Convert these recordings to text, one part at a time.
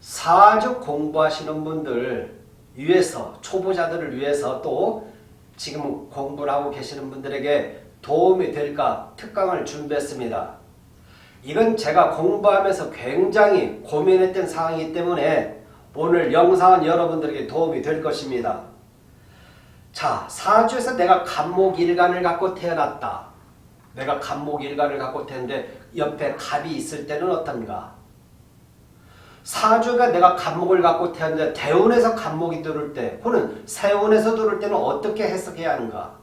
사주 공부하시는 분들 위해서 초보자들을 위해서 또 지금 공부를 하고 계시는 분들에게 도움이 될까 특강을 준비했습니다. 이건 제가 공부하면서 굉장히 고민했던 사항이기 때문에 오늘 영상은 여러분들에게 도움이 될 것입니다. 자, 사주에서 내가 간목일간을 갖고 태어났다. 내가 간목일간을 갖고 태어났는데 옆에 갑이 있을 때는 어떤가? 사주가 내가 간목을 갖고 태어났는데 대운에서 간목이 들을 때 혹은 세운에서 들을 때는 어떻게 해석해야 하는가?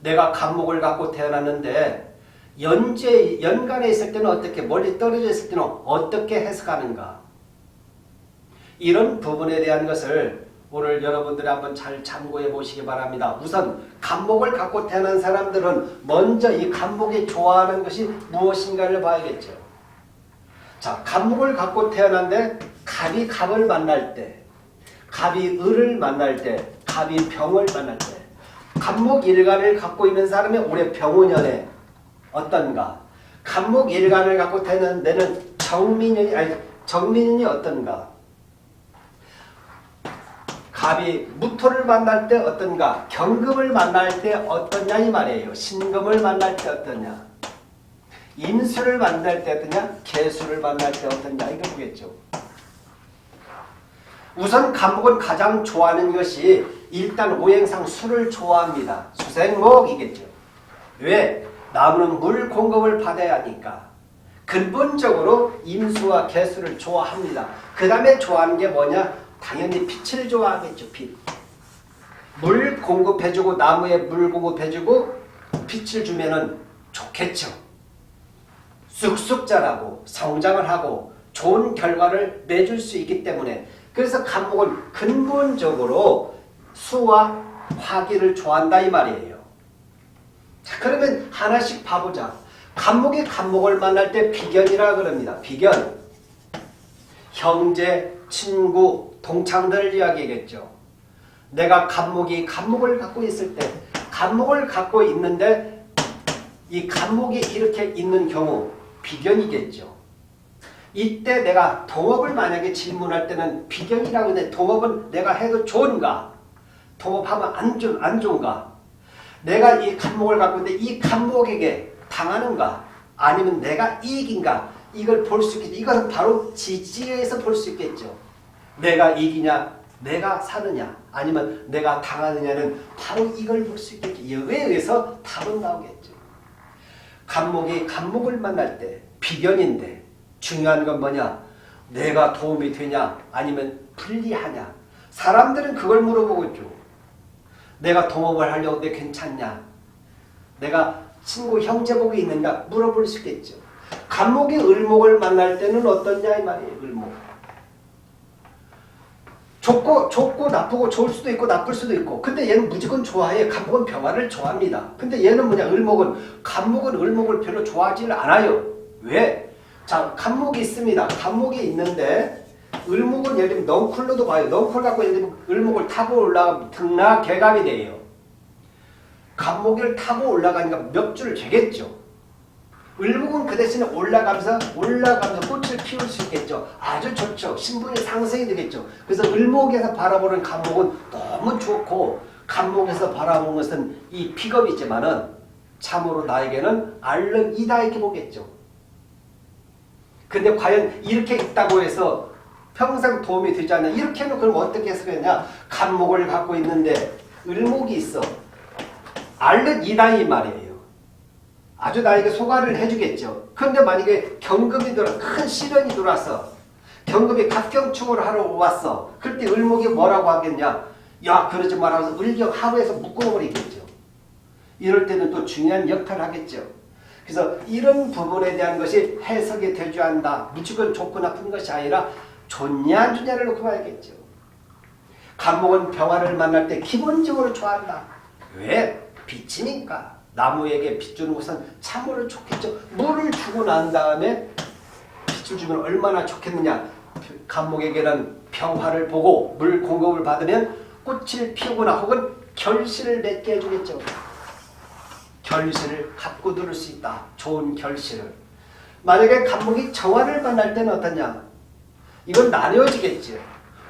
내가 간목을 갖고 태어났는데 연재 연간에 있을 때는 어떻게 멀리 떨어져 있을 때는 어떻게 해석하는가? 이런 부분에 대한 것을 오늘 여러분들이 한번 잘 참고해 보시기 바랍니다. 우선 간목을 갖고 태어난 사람들은 먼저 이 간목이 좋아하는 것이 무엇인가를 봐야겠죠. 자, 간목을 갖고 태어난데 갑이 갑을 만날 때, 갑이 을을 만날 때, 갑이 병을 만날 때, 간목 일간을 갖고 있는 사람이 올해 병원년에 어떤가? 간목 일간을 갖고 태어난 데는 정민년이 아니 정민년이 어떤가? 갑이 무토를 만날 때 어떤가? 경금을 만날 때 어떠냐 이 말이에요. 신금을 만날 때 어떠냐? 임수를 만날 때 어떠냐? 개수를 만날 때 어떠냐? 이거 보겠죠. 우선 간목은 가장 좋아하는 것이 일단 오행상 술을 좋아합니다. 수생목이겠죠. 왜? 나무는 물 공급을 받아야 하니까. 근본적으로 임수와 개수를 좋아합니다. 그 다음에 좋아하는 게 뭐냐? 당연히 빛을 좋아하겠죠. 빛. 물 공급해주고 나무에 물 공급해주고 빛을 주면 은 좋겠죠. 쑥쑥 자라고 성장을 하고 좋은 결과를 내줄 수 있기 때문에 그래서 간목은 근본적으로 수와 화기를 좋아한다 이 말이에요. 자 그러면 하나씩 봐보자. 간목이 간목을 만날 때 비견이라 그럽니다. 비견. 형제, 친구, 동창들 이야기겠죠. 내가 간목이 간목을 갖고 있을 때 간목을 갖고 있는데 이 간목이 이렇게 있는 경우 비견이겠죠. 이때 내가 동업을 만약에 질문할 때는 비견이라고 하는데 동업은 내가 해도 좋은가? 동업하면 안, 좋, 안 좋은가? 내가 이 간목을 갖고 있는데 이 간목에게 당하는가? 아니면 내가 이익인가? 이걸 볼 수 있겠죠. 이것은 바로 지지에서 볼 수 있겠죠. 내가 이기냐? 내가 사느냐? 아니면 내가 당하느냐는 바로 이걸 볼 수 있겠죠. 여기에 의해서 답은 나오겠죠. 간목이 간목을 만날 때 비견인데 중요한 건 뭐냐? 내가 도움이 되냐? 아니면 불리하냐? 사람들은 그걸 물어보겠죠. 내가 동업을 하려고 내 괜찮냐? 내가 친구 형제복이 있는가? 물어볼 수 있겠죠. 간목이 을목을 만날 때는 어떠냐 이 말이에요. 을목. 좋고 좋고 나쁘고 좋을 수도 있고 나쁠 수도 있고. 근데 얘는 무조건 좋아해. 간목은 병화를 좋아합니다. 근데 얘는 뭐냐? 을목은 간목은 을목을 별로 좋아하지를 않아요. 왜? 자 간목이 있습니다. 간목이 있는데 을목은 예를 들면 넝쿨로도 봐요. 넝쿨 갖고 예를 들면 을목을 타고 올라가면 등나 개감이 돼요. 간목을 타고 올라가니까 몇 줄을 되겠죠 을목은 그 대신에 올라가면서 올라가면서 꽃을 피울 수 있겠죠. 아주 좋죠. 신분이 상승이 되겠죠. 그래서 을목에서 바라보는 간목은 너무 좋고 간목에서 바라보는 것은 이 픽업이지만은 참으로 나에게는 알른 이다 이렇게 보겠죠. 근데 과연 이렇게 있다고 해서 평생 도움이 되지 않냐 이렇게 해놓고 그럼 어떻게 해석했냐 간목을 갖고 있는데 을목이 있어 알른 이다 이 말이에요. 아주 나에게 소가를 해주겠죠. 그런데 만약에 경금이 들어 큰 시련이 들어왔어. 경금이 갑경충을 하러 왔어. 그럴 때 을목이 뭐라고 하겠냐? 야 그러지 말아서 을경 하루에서 묶어버리겠죠. 이럴 때는 또 중요한 역할을 하겠죠. 그래서 이런 부분에 대한 것이 해석이 될줄 안다. 무조건 좋고 나쁜 것이 아니라 좋냐 안 좋냐를 놓고 봐야겠죠. 간목은 병화를 만날 때 기본적으로 좋아한다. 왜? 빛이니까. 나무에게 빛 주는 것은 참으로 좋겠죠. 물을 주고 난 다음에 빛을 주면 얼마나 좋겠느냐. 감목에게는 평화를 보고 물 공급을 받으면 꽃을 피우거나 혹은 결실을 맺게 해주겠죠. 결실을 갖고 들을 수 있다. 좋은 결실을. 만약에 간목이 정화를 만날 때는 어떠냐? 이건 나뉘어지겠지.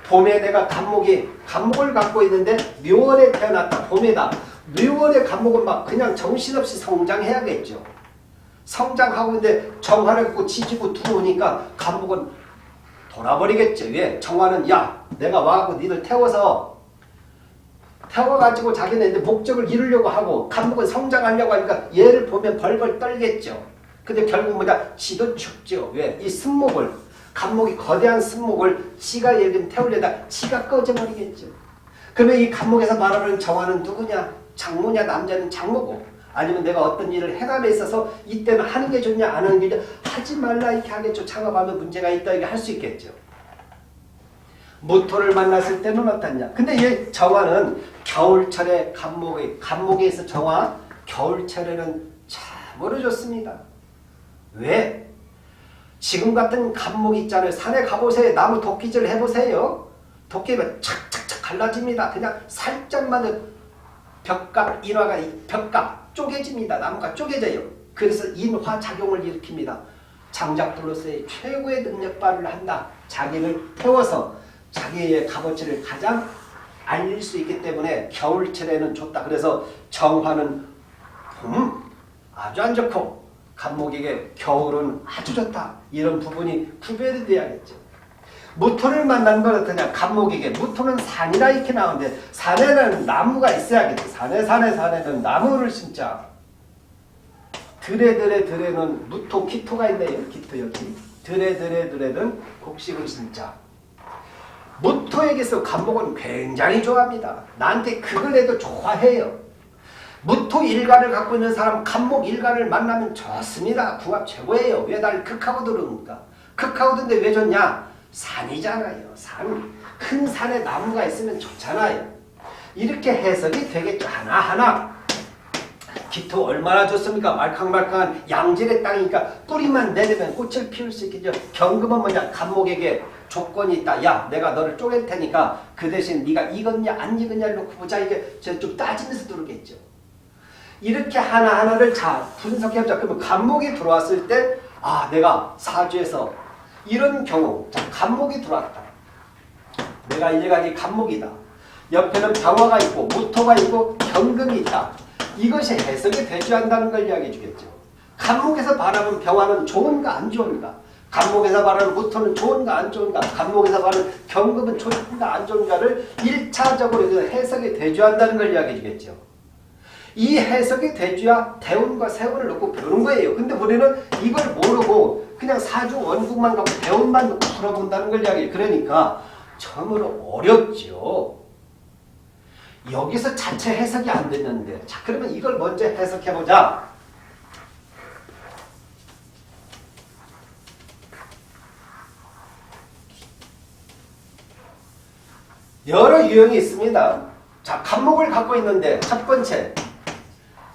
봄에 내가 간목이 간목을 갖고 있는데 묘월에 태어났다. 봄에다. 묘월의 간목은 막 그냥 정신없이 성장해야겠죠. 성장하고 있는데 정화를 지지고 들어오니까 간목은 돌아버리겠죠. 왜? 정화는 야 내가 와갖고 니를 태워서 태워가지고 자기는 이제 목적을 이루려고 하고 간목은 성장하려고 하니까 얘를 보면 벌벌 떨겠죠. 근데 결국 뭐냐? 지도 죽죠. 왜? 이 승목을 간목이 거대한 승목을 지가 예를 들면 태우려다 지가 꺼져버리겠죠. 그러면 이 간목에서 말하는 정화는 누구냐? 장모냐 남자는 장모고 아니면 내가 어떤 일을 해감에 있어서 이때는 하는 게 좋냐 안 하는 게 좋냐 하지 말라 이렇게 하겠죠. 창업하면 문제가 있다 이게 할 수 있겠죠. 무토를 만났을 때는 어떻냐? 근데 이 정화는 겨울철에 간목에 간목에서 정화 겨울철에는 참으로 좋습니다. 왜? 지금 같은 간목 있잖아요. 산에 가보세요. 나무 도끼질 해보세요. 도끼면 착착착 갈라집니다. 그냥 살짝만 벽각 인화가 벽각 쪼개집니다. 나무가 쪼개져요. 그래서 인화 작용을 일으킵니다. 장작불로서의 최고의 능력발휘를 한다. 자기를 태워서 자기의 값어치를 가장 알릴 수 있기 때문에 겨울철에는 좋다. 그래서 정화는 봄 아주 안 좋고 간목에게 겨울은 아주 좋다. 이런 부분이 구별이 돼야겠죠. 무토를 만난 건 어떠냐? 간목에게 무토는 산이라 이렇게 나오는데 산에는 나무가 있어야겠죠. 산에 산에 산에는 나무를 심자. 들에 들에 들에는 무토 기토가 있네요. 기토 여기. 들에 들에 들에는 곡식을 심자. 무토에게서 간목은 굉장히 좋아합니다. 나한테 그걸 해도 좋아해요. 무토 일간을 갖고 있는 사람 간목 일간을 만나면 좋습니다. 궁합 최고예요. 왜 날 극하고 들어옵니까? 극하고 드는데 왜 좋냐? 산이잖아요. 산. 큰 산에 나무가 있으면 좋잖아요. 이렇게 해석이 되겠죠. 하나하나. 기토 얼마나 좋습니까? 말캉말캉한 양질의 땅이니까 뿌리만 내리면 꽃을 피울 수 있겠죠. 경금은 뭐냐? 간목에게 조건이 있다. 야, 내가 너를 쪼갤 테니까 그 대신 네가 익었냐 안 익었냐를 놓고 보자. 이게 좀 따지면서 들어오겠죠. 이렇게 하나하나를 자 분석해보자. 그러면 간목이 들어왔을 때, 아, 내가 사주에서 이런 경우, 자, 간목이 들어왔다. 내가 일간이 간목이다. 옆에는 병화가 있고, 무토가 있고, 경금이 있다. 이것이 해석이 대주한다는 걸 이야기해 주겠죠. 간목에서 바라본 병화는 좋은가 안 좋은가? 간목에서 바라는 무토는 좋은가 안 좋은가? 간목에서 바라는 경금은 좋은가 안 좋은가를 1차적으로 해석이 대주한다는 걸 이야기해 주겠죠. 이 해석이 돼줘야 대운과 세운을 놓고 배우는 거예요. 근데 우리는 이걸 모르고 그냥 사주 원국만 갖고 대운만 놓고 풀어본다는 걸 이야기해요. 그러니까 참으로 어렵죠. 여기서 자체 해석이 안 됐는데 자 그러면 이걸 먼저 해석해보자. 여러 유형이 있습니다. 자, 간목을 갖고 있는데 첫 번째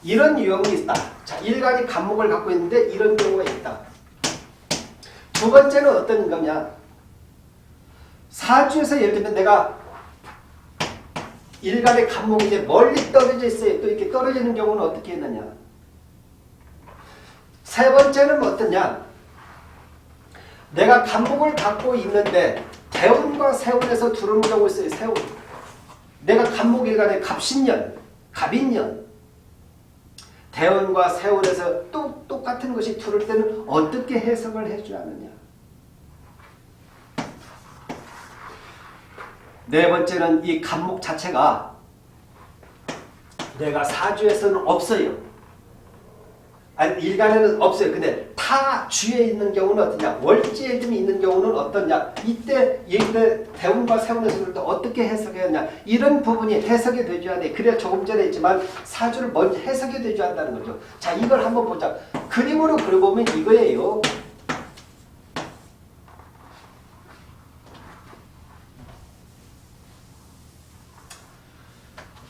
이런 유형이 있다. 자, 일간이 간목을 갖고 있는데 이런 경우가 있다. 두 번째는 어떤 거냐? 사주에서 예를 들면 내가 일간의 간목이 이제 멀리 떨어져 있어요. 또 이렇게 떨어지는 경우는 어떻게 했느냐? 세 번째는 어떠냐? 내가 간목을 갖고 있는데 대운과 세운에서 두르는 경우 있어요. 세운. 내가 간목일간의 갑신년, 갑인년, 대원과 세월에서 또 똑같은 것이 들을 때는 어떻게 해석을 해줘야 하느냐. 네 번째는 이 간목 자체가 내가 사주에서는 없어요. 아니 일간에는 없어요. 근데 타 주에 있는 경우는 어떠냐? 월지에 좀 있는 경우는 어떠냐? 이때 이때 대운과 세운에서 또 어떻게 해석해야 하냐? 이런 부분이 해석이 되줘야 돼. 그래야 조금 전에 했지만 사주를 먼저 해석이 되줘야 한다는 거죠. 자 이걸 한번 보자. 그림으로 그려보면 이거예요.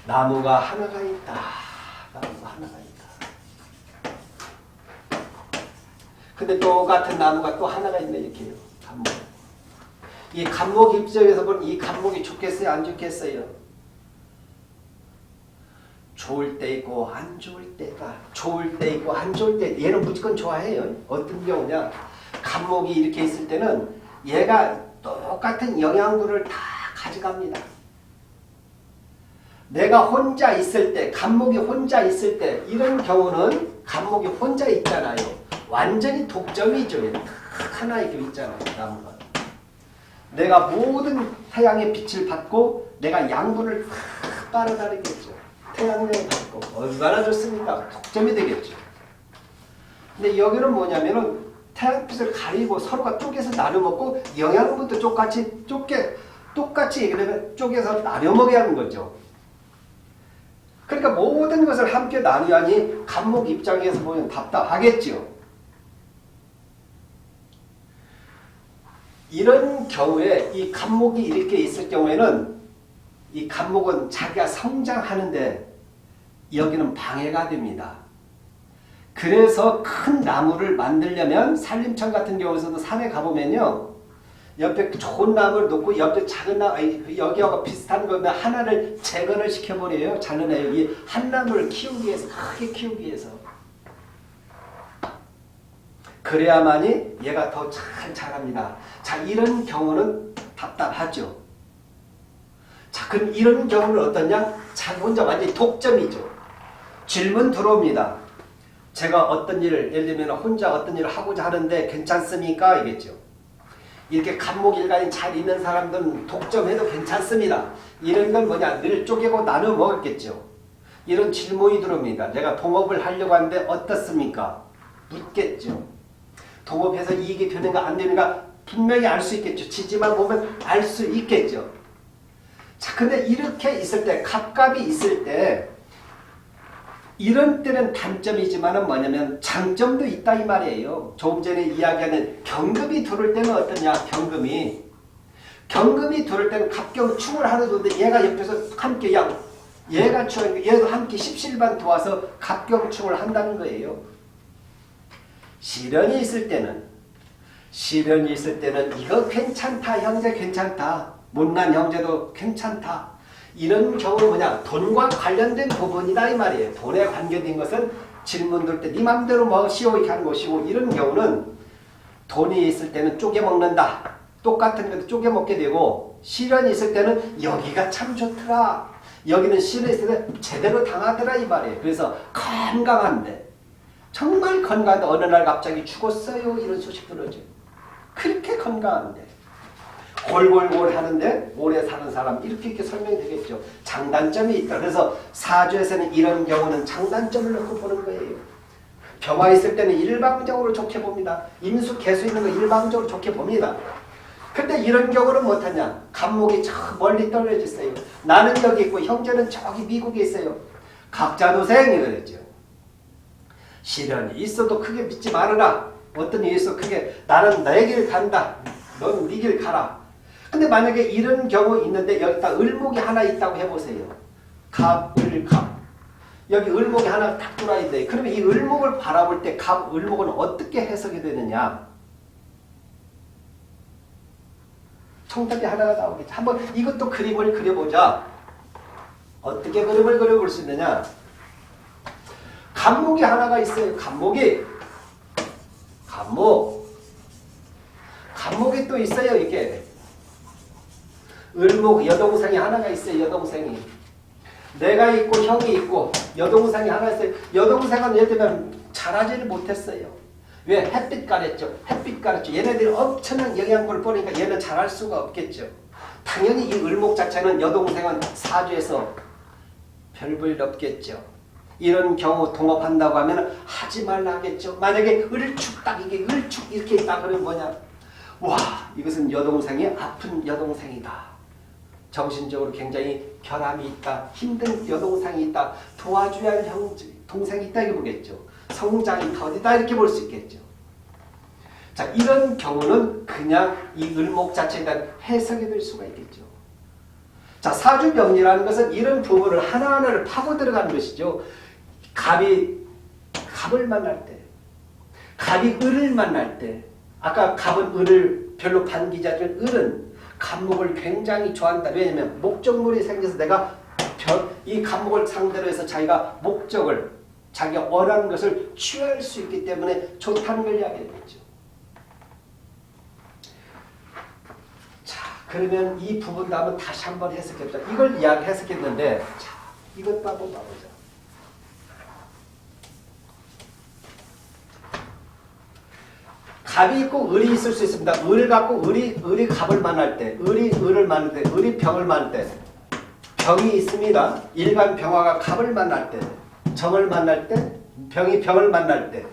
나무가 하나가 있다. 나무가 하나가 있다. 근데 똑같은 나무가 또 하나가 있네 이렇게요. 감목. 이 감목 입장에서 보면 이 감목이 좋겠어요, 안 좋겠어요? 좋을 때 있고 안 좋을 때다. 좋을 때 있고 안 좋을 때 얘는 무조건 좋아해요. 어떤 경우냐? 간목이 이렇게 있을 때는 얘가 똑같은 영양분을 다 가져갑니다. 내가 혼자 있을 때, 간목이 혼자 있을 때 이런 경우는 간목이 혼자 있잖아요. 완전히 독점이죠. 얘는 딱 하나 이렇게 있잖아요. 나무가. 내가 모든 태양의 빛을 받고 내가 양분을 다 빨아다니겠죠. 태양을 받고 얼마나 좋습니까? 독점이 되겠죠. 근데 여기는 뭐냐면은 태양빛을 가리고 서로가 쪼개서 나눠 먹고 영양분도 똑같이 쪼개 똑같이 얘기하면 쪼개서 나눠 먹어야 하는 거죠. 그러니까 모든 것을 함께 나누야니 간목 입장에서 보면 답답하겠죠. 이런 경우에 이 간목이 이렇게 있을 경우에는 이 간목은 자기가 성장하는데 여기는 방해가 됩니다. 그래서 큰 나무를 만들려면 산림청 같은 경우에서도 산에 가보면요. 옆에 좋은 나무를 놓고 옆에 작은 나무, 아니, 여기하고 비슷한 거면 하나를 재건을 시켜버려요. 잘라내요. 이 한 나무를 키우기 위해서, 크게 키우기 위해서. 그래야만이 얘가 더 잘 자랍니다. 자, 이런 경우는 답답하죠. 자, 그럼 이런 경우는 어떠냐? 자기 혼자 완전히 독점이죠. 질문 들어옵니다. 제가 어떤 일을, 예를 들면 혼자 어떤 일을 하고자 하는데 괜찮습니까? 이겠죠. 이렇게 간목일간이 잘 있는 사람들은 독점해도 괜찮습니다. 이런 건 뭐냐? 늘 쪼개고 나눠 먹었겠죠. 이런 질문이 들어옵니다. 내가 동업을 하려고 하는데 어떻습니까? 묻겠죠. 동업해서 이익이 되는가 안 되는가 분명히 알 수 있겠죠. 지지만 보면 알 수 있겠죠. 자, 근데 이렇게 있을 때, 갑갑이 있을 때, 이런 때는 단점이지만은 뭐냐면 장점도 있다 이 말이에요. 조금 전에 이야기하는 경금이 들어올 때는 어떠냐? 경금이 경금이 들어올 때는 갑경 충을 하는데 얘가 옆에서 함께 양 얘가 충 얘도 함께 십실반 도와서 갑경충을 한다는 거예요. 시련이 있을 때는 시련이 있을 때는 이거 괜찮다 형제 괜찮다 못난 형제도 괜찮다. 이런 경우는 뭐냐 돈과 관련된 부분이다 이 말이에요. 돈에 관계된 것은 질문 들 때네 맘대로 먹으시오 이렇게 하는 것이고 이런 경우는 돈이 있을 때는 쪼개 먹는다. 똑같은 것도 쪼개 먹게 되고 시련이 있을 때는 여기가 참 좋더라. 여기는 시련이 있을 때 제대로 당하더라 이 말이에요. 그래서 건강한데 정말 건강한데 어느 날 갑자기 죽었어요 이런 소식 들어죠 그렇게 건강한데 골골골 하는데 오래 사는 사람 이렇게 이렇게 설명이 되겠죠. 장단점이 있다. 그래서 사주에서는 이런 경우는 장단점을 놓고 보는 거예요. 병화 있을 때는 일방적으로 좋게 봅니다. 임수 개수 있는 거 일방적으로 좋게 봅니다. 근데 이런 경우는 못하냐? 감목이 저 멀리 떨어져 있어요. 나는 여기 있고 형제는 저기 미국에 있어요. 각자 도생이 그랬죠. 시련이 있어도 크게 믿지 말아라. 어떤 있어 크게 나는 내 길 간다. 넌 네 길 가라. 근데 만약에 이런 경우 있는데 여기다 을목이 하나 있다고 해보세요. 갑, 을, 갑. 여기 을목이 하나 딱 들어와 있는데 그러면 이 을목을 바라볼 때 갑, 을목은 어떻게 해석이 되느냐? 정답이 하나가 나오겠죠. 한번 이것도 그림을 그려보자. 어떻게 그림을 그려볼 수 있느냐? 간목이 하나가 있어요. 간목이. 간목. 간목이 또 있어요. 이게. 을목 여동생이 하나가 있어요. 여동생이. 내가 있고 형이 있고 여동생이 하나 있어요. 여동생은 예를 들면 잘하지를 못했어요. 왜? 햇빛 가렸죠. 햇빛 가렸죠. 얘네들이 엄청난 영양분을 보니까 얘는 잘할 수가 없겠죠. 당연히 이 을목 자체는 여동생은 사주에서 별볼 없겠죠. 이런 경우 동업한다고 하면 하지 말라 하겠죠. 만약에 을축 딱 이게 을축 이렇게 있다 그러면 뭐냐? 와 이것은 여동생이 아픈 여동생이다. 정신적으로 굉장히 결함이 있다. 힘든 여동생이 있다. 도와줘야 할 형, 동생이 있다 이렇게 보겠죠. 성장이 더디다 이렇게 볼 수 있겠죠. 자 이런 경우는 그냥 이 을목 자체에 대한 해석이 될 수가 있겠죠. 자 사주병리라는 것은 이런 부분을 하나하나를 파고 들어가는 것이죠. 갑이 갑을 만날 때, 갑이 을을 만날 때, 아까 갑은 을을 별로 반기자준 을은 갑목을 굉장히 좋아한다. 왜냐면 목적물이 생겨서 내가 겨- 이 감목을 상대로 해서 자기가 목적을 자기가 원하는 것을 취할 수 있기 때문에 좋다는 걸 이야기했죠. 자, 그러면 이 부분 다음은 다시 한번 해석해보자. 이걸 이야기 해석했는데, 자, 이것도 한번 봐보자. 갑이 있고 을이 있을 수 있습니다. 을 갖고 을이 을이 갑을 만날 때, 을이 을을 만날 때, 을이 병을 만날 때, 병이 있습니다. 일반 병화가 갑을 만날 때, 정을 만날 때, 병이 병을 만날 때,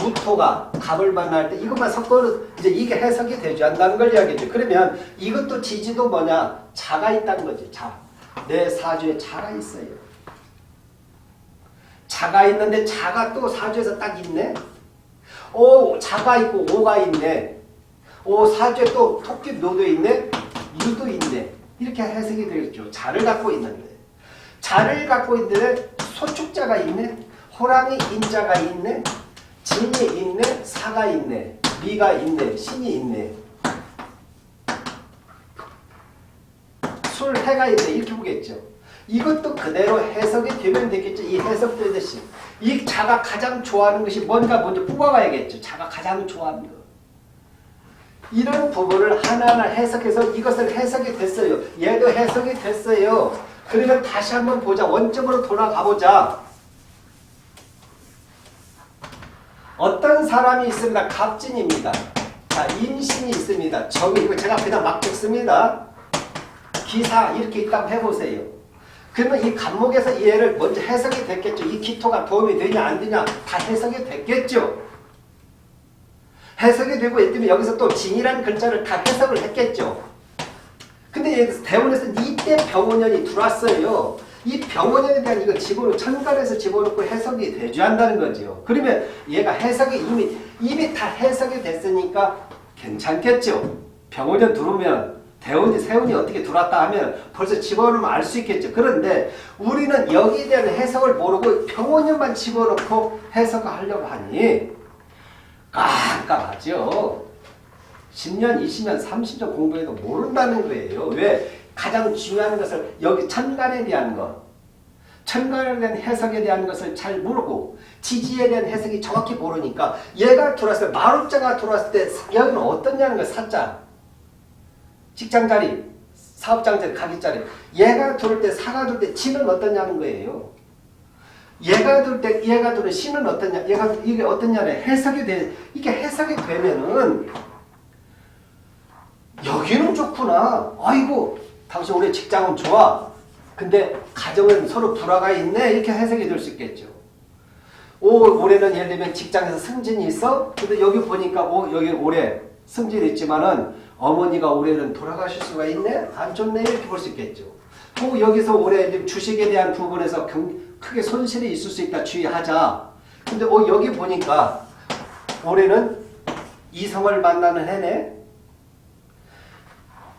무토가 갑을 만날 때 이것만 섞어는 이제 이게 해석이 되지 않는다는 걸 이야기죠. 그러면 이것도 지지도 뭐냐? 자가 있다는 거지. 자. 내 사주에 자가 있어요. 자가 있는데 자가 또 사주에서 딱 있네. 오 자가 있고 오가 있네. 오 사주에 또 토끼 노도 있네. 유도 있네. 이렇게 해석이 되겠죠. 자를 갖고 있는데. 자를 갖고 있는데 소축자가 있네. 호랑이 인자가 있네. 진이 있네. 사가 있네. 미가 있네. 신이 있네. 술 해가 있네. 이렇게 보겠죠. 이것도 그대로 해석이 되면 되겠죠. 이 해석되듯이. 이 자가 가장 좋아하는 것이 뭔가 먼저 뽑아가야겠죠. 자가 가장 좋아하는 거. 이런 부분을 하나하나 해석해서 이것을 해석이 됐어요. 얘도 해석이 됐어요. 그러면 다시 한번 보자. 원점으로 돌아가 보자. 어떤 사람이 있습니다. 갑진입니다. 자, 인신이 있습니다. 정이 이거 제가 그냥 막 적습니다. 기사 이렇게 있다고 해보세요. 그러면 이 간목에서 얘를 먼저 해석이 됐겠죠. 이 기토가 도움이 되냐 안 되냐 다 해석이 됐겠죠. 해석이 되고 있다면 여기서 또 진이라는 글자를 다 해석을 했겠죠. 근데 대원에서 이때 병원년이 들어왔어요. 이 병원년에 대한 이거 집어넣고 천간에서 집어넣고 해석이 되줘야 한다는 거죠. 그러면 얘가 해석이 이미 이미 다 해석이 됐으니까 괜찮겠죠. 병원년 들어오면 대운이 세운이 어떻게 들어왔다 하면 벌써 집어넣으면 알 수 있겠죠. 그런데 우리는 여기에 대한 해석을 모르고 병원년만 집어넣고 해석을 하려고 하니 깜깜하죠. 10년, 20년, 30년 공부해도 모른다는 거예요. 왜? 가장 중요한 것을 여기 천간에 대한 것, 천간에 대한 해석에 대한 것을 잘 모르고 지지에 대한 해석이 정확히 모르니까 얘가 들어왔을 때 마루자가 들어왔을 때 여기는 어떠냐는 거 사자 직장 자리, 사업장 자리, 가기 자리 얘가 들어올 때 사가 들어올 때 지는 어떠냐는 거예요. 얘가 들어올 때 얘가 때 신은 어떠냐 얘가 이게 어떠냐를 해석이 돼 이게 해석이 되면은 여기는 좋구나. 아이고, 당신 우리 직장은 좋아. 근데 가정은 서로 불화가 있네. 이렇게 해석이 될 수 있겠죠. 오, 올해는 예를 들면 직장에서 승진이 있어. 근데 여기 보니까 오, 여기 올해 승진이 있지만은 어머니가 올해는 돌아가실 수가 있네. 안 좋네. 이렇게 볼 수 있겠죠. 또 여기서 올해 주식에 대한 부분에서 경, 크게 손실이 있을 수 있다. 주의하자. 근데 어, 여기 보니까 올해는 이성을 만나는 해네.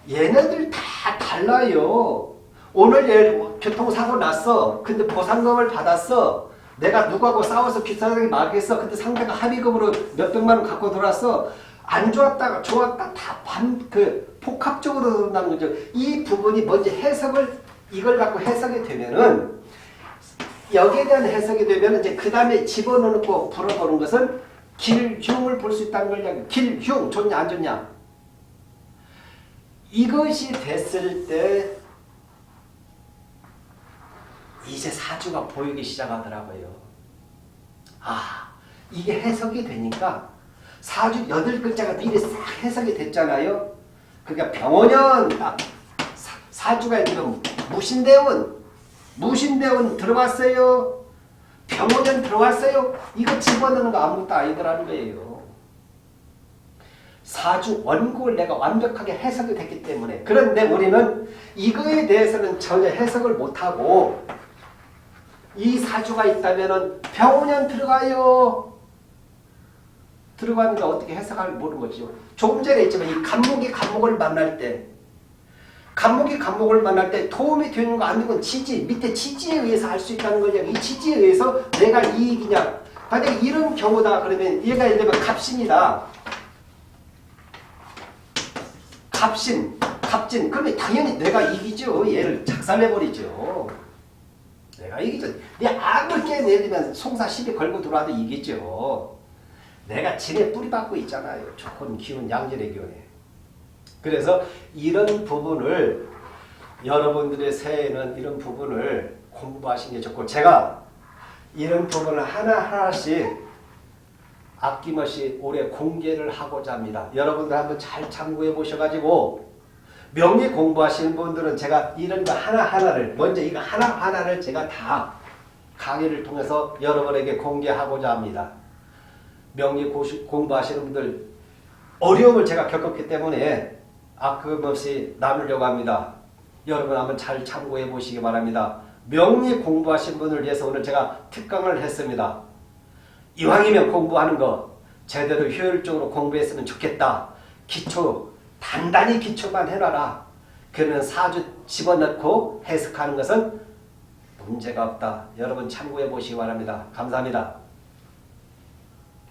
얘네들 다 달라요. 오늘 얘 교통사고 났어. 근데 보상금을 받았어. 내가 누구하고 싸워서 비싸게 말겠어. 근데 상대가 합의금으로 몇백만 원 갖고 들어왔어. 안 좋았다가 좋았다 다 반 그 복합적으로 된다는 거죠. 이 부분이 먼저 해석을 이걸 갖고 해석이 되면은 여기에 대한 해석이 되면 이제 그 다음에 집어넣고 불어보는 것은 길흉을 볼 수 있다는 걸 이야기. 길흉 좋냐 안 좋냐. 이것이 됐을 때 이제 사주가 보이기 시작하더라고요. 아, 이게 해석이 되니까 사주 여덟 글자가 미리 싹 해석이 됐잖아요. 그러니까 병원년 딱 사, 사주가 지금 무신대원 무신대원 들어왔어요. 병원년 들어왔어요. 이거 집어넣는 거 아무것도 아니더라는 거예요. 사주 원국을 내가 완벽하게 해석이 됐기 때문에 그런데 우리는 이거에 대해서는 전혀 해석을 못하고 이 사주가 있다면은 병원년 들어가요 들어가는데 어떻게 해석할 모르는 거죠 조금 전에 했지만 이 간목이 간목을 만날 때 간목이 간목을 만날 때 도움이 되는 거 안 되는 건 지지 밑에 지지에 의해서 할 수 있다는 거냐 이 지지에 의해서 내가 이익이냐 만약에 이런 경우다 그러면 얘가 예를 들면 갑신이다 갑신, 갑진. 그러면 당연히 내가 이기죠. 얘를 작살내버리죠. 이기죠. 내 악을 깨내리면 송사 시비 걸고 들어와도 이기죠. 내가 진에 뿌리 박고 있잖아요. 좋은 기운, 양질의 기운에. 그래서 이런 부분을 여러분들의 새해에는 이런 부분을 공부하시는 게 좋고 제가 이런 부분을 하나하나씩 아낌없이 올해 공개를 하고자 합니다. 여러분들 한번 잘 참고해 보셔가지고 명리 공부하시는 분들은 제가 이런 거 하나하나를 먼저 이거 하나하나를 제가 다 강의를 통해서 여러분에게 공개하고자 합니다. 명리 고시- 공부하시는 분들 어려움을 제가 겪었기 때문에 아낌없이 나누려고 합니다. 여러분 한번 잘 참고해 보시기 바랍니다. 명리 공부하신 분을 위해서 오늘 제가 특강을 했습니다. 이왕이면 공부하는 거 제대로 효율적으로 공부했으면 좋겠다. 기초 단단히 기초만 해놔라. 그러면 사주 집어넣고 해석하는 것은 문제가 없다. 여러분 참고해 보시기 바랍니다. 감사합니다.